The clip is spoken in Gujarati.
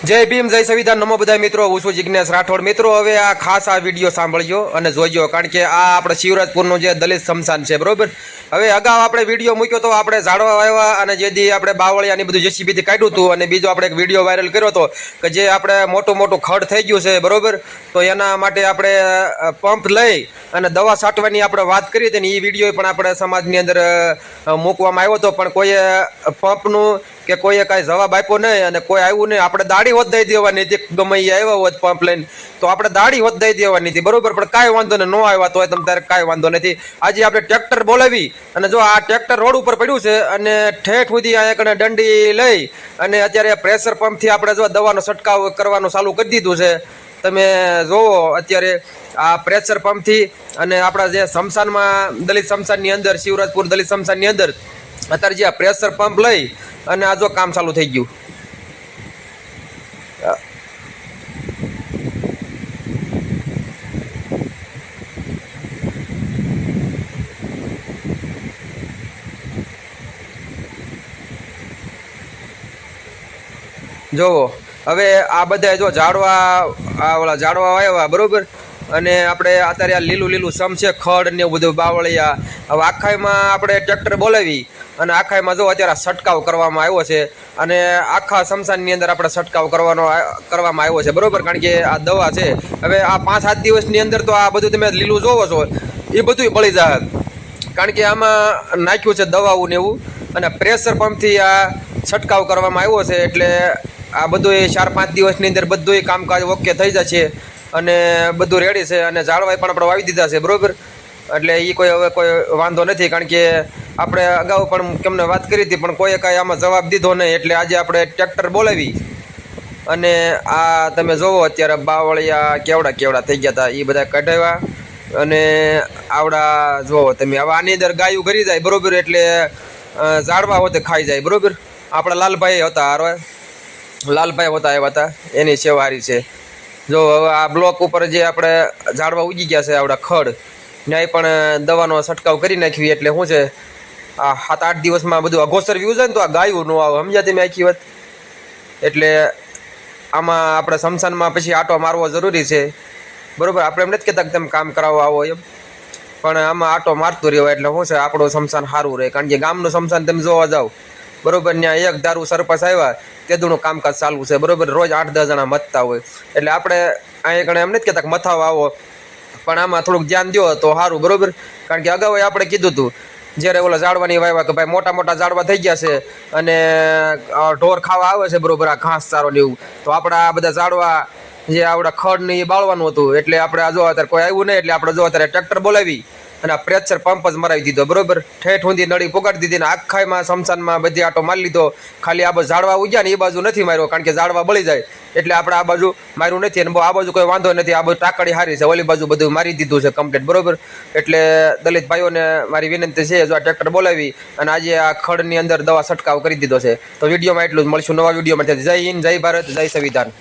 જય ભીમ, જય સંવિધાન. નમો બધા મિત્રો, હું છું જિજ્ઞેશ રાઠોડ. મિત્રો, હવે આ ખાસ આ વીડિયો સાંભળજો અને જોજો, કારણ કે આ આપણે શિવરાજપુરનું જે દલિત સમસાન છે, બરોબર? હવે અગાઉ આપણે વીડિયો મૂક્યો તો આપણે ઝાડવા વાવ્યા અને જે દી આપણે બાવળિયાની બધું જેસીબીથી કાઢ્યું હતું અને બીજો આપણે એક વીડિયો વાયરલ કર્યો હતો કે જે આપણે મોટું મોટું ખડ થઈ ગયું છે, બરોબર? તો એના માટે આપણે પંપ લઈ અને દવા છાંટવાની આપણે વાત કરી હતી ને એ વીડિયો પણ આપણે સમાજની અંદર મૂકવામાં આવ્યો હતો. પણ કોઈએ પંપનું કે કોઈએ કાંઈ જવાબ આપ્યો નહીં અને કોઈ આવ્યું નહીં. આપણે દાઢી હોત દઈ દેવાની હતી. ગમે એ આવ્યા હોત પંપ લઈને, તો આપણે દાઢી હોત દઈ દેવાની હતી. બરોબર, પણ કાંઈ વાંધો નહીં. ન આવ્યા તોય તમ તારે કાંઈ વાંધો નથી. આજે આપણે ટ્રેક્ટર બોલાવી અને જો આ ટ્રેક્ટર રોડ ઉપર પડ્યું છે અને ઠેઠ સુધી અહીંયા એકને દંડી લઈ અને અત્યારે પ્રેશર પંપથી આપણે જો દવાનો છંટકાવ કરવાનું ચાલુ કરી દીધું છે. તમે જોવો, અત્યારે આ પ્રેશર પંપથી અને આપણા જે શમશાનમાં, દલિત શમશાનની અંદર, શિવરાજપુર દલિત શમશાનની અંદર, અત્યારે જે આ પ્રેશર પંપ લઈ અને આ જો કામ ચાલુ થઈ ગયું. જોવો. હવે આ બધા જો ઝાડવા આ ઓલા ઝાડવા વાવ્યા બરોબર? અને આપણે અત્યારે આ લીલું લીલું સમ છે, ખડ ને એવું બધું બાવળિયા. હવે આખાઈમાં આપણે ટ્રેક્ટર બોલાવી અને આખાઈમાં જો અત્યારે છંટકાવ કરવામાં આવ્યો છે અને આખા શમશાનની અંદર આપણે છંટકાવ કરવાનો, કરવામાં આવ્યો છે, બરોબર? કારણ કે આ દવા છે. હવે આ પાંચ સાત દિવસની અંદર તો આ બધું તમે લીલું જોવો છો, એ બધું બળી જાય કારણ કે આમાં નાખ્યું છે દવાઓ ને એવું અને પ્રેશર પંપથી આ છંટકાવ કરવામાં આવ્યો છે એટલે આ બધું એ ચાર પાંચ દિવસની અંદર બધું કામકાજ ઓકે થઈ જશે અને બધું રેડી છે અને ઝાડવાય પણ આપણે વાવી દીધા છે, બરોબર? એટલે એ કોઈ હવે કોઈ વાંધો નથી, કારણ કે આપણે અગાઉ પણ કેમને વાત કરી હતી, પણ કોઈએ કાંઈ આમાં જવાબ દીધો નહીં, એટલે આજે આપણે ટ્રેક્ટર બોલાવી. અને આ તમે જોવો અત્યારે બાવળિયા કેવડા કેવડા થઈ ગયા હતા એ બધા કઢાવ્યા. અને આવડા જોવો તમે, હવે આની અંદર ગાયું કરી જાય, બરાબર? એટલે ઝાડવા ઝાડવા હોતે ખાઈ જાય, બરાબર? આપણા લાલભાઈ હતા હારવા લાલભાઈ હોતા આવ્યા હતા. એની સેવા હારી છે. જો હવે આ બ્લોક ઉપર જે આપણે ઝાડવા ઉગી ગયા છે આપણા ખડ, ન્યાય પણ દવાનો છંટકાવ કરી નાખ્યું એટલે શું છે? આ સાત આઠ દિવસમાં બધું અઘોસર વ્યૂ છે ને તો આ ગાયું ન આવે. સમજ્યા તમે આખી વાત? એટલે આમાં આપણે સમસાનમાં પછી આટો મારવો જરૂરી છે. બરાબર? આપણે એમ નથી કહેતા કે તમે કામ કરાવવા આવો એમ. પણ આમાં આટો મારતું રહ્યો એટલે શું છે? આપણું શમશાન સારું રહે. કારણ કે ગામનું સમસાન તમે જોવા જાઓ બરોબર? ત્યાં એક દારૂ સરપંચ આવ્યા. તેદુનું કામકાજ ચાલવું છે, બરોબર? રોજ આઠ દસ જણા મથતા હોય. એટલે આપણે અહીંયા કણે એમ નથી કહેતા કે મથાવા આવો, પણ આમાં થોડુંક ધ્યાન દો તો સારું, બરોબર? કારણ કે અગાઉ આપણે કીધું હતું, જ્યારે ઓલા ઝાડવાની વાવ્યા કે ભાઈ મોટા મોટા ઝાડવા થઈ ગયા છે અને ઢોર ખાવા આવે છે બરોબર, આ ઘાસ ચારો ને એવું, તો આપણા આ બધા ઝાડવા જે આપણા ખડ ને એ બાળવાનું હતું. એટલે આપણે આ જો અત્યારે કોઈ આવ્યું નહીં, એટલે આપણે જો અત્યારે ટ્રેક્ટર બોલાવી અને આ પ્રેશર પંપ જ મરાવી દીધો, બરોબર? ઠેઠ ઊંધી નળી પોગાડી દીધી ને આખામાં સમસાનમાં બધી આટો મારી લીધો. ખાલી આ બાજુ ઝાડવા ઉગ્યા ને એ બાજુ નથી માર્યો, કારણ કે ઝાડવા બળી જાય. એટલે આપણે આ બાજુ માર્યું નથી અને બહુ આ બાજુ કોઈ વાંધો નથી, આ બાજુ ટાકડી હારી છે, ઓલી બાજુ બધું મારી દીધું છે કમ્પ્લીટ બરોબર? એટલે દલિત ભાઈઓને મારી વિનંતી છે, જો આ ટ્રેક્ટર બોલાવી અને આજે આ ખડની અંદર દવા છંટકાવ કરી દીધો છે. તો વિડીયોમાં એટલું જ, મળશું નવા વિડીયોમાં. જય હિન્દ, જય ભારત, જય સંવિધાન.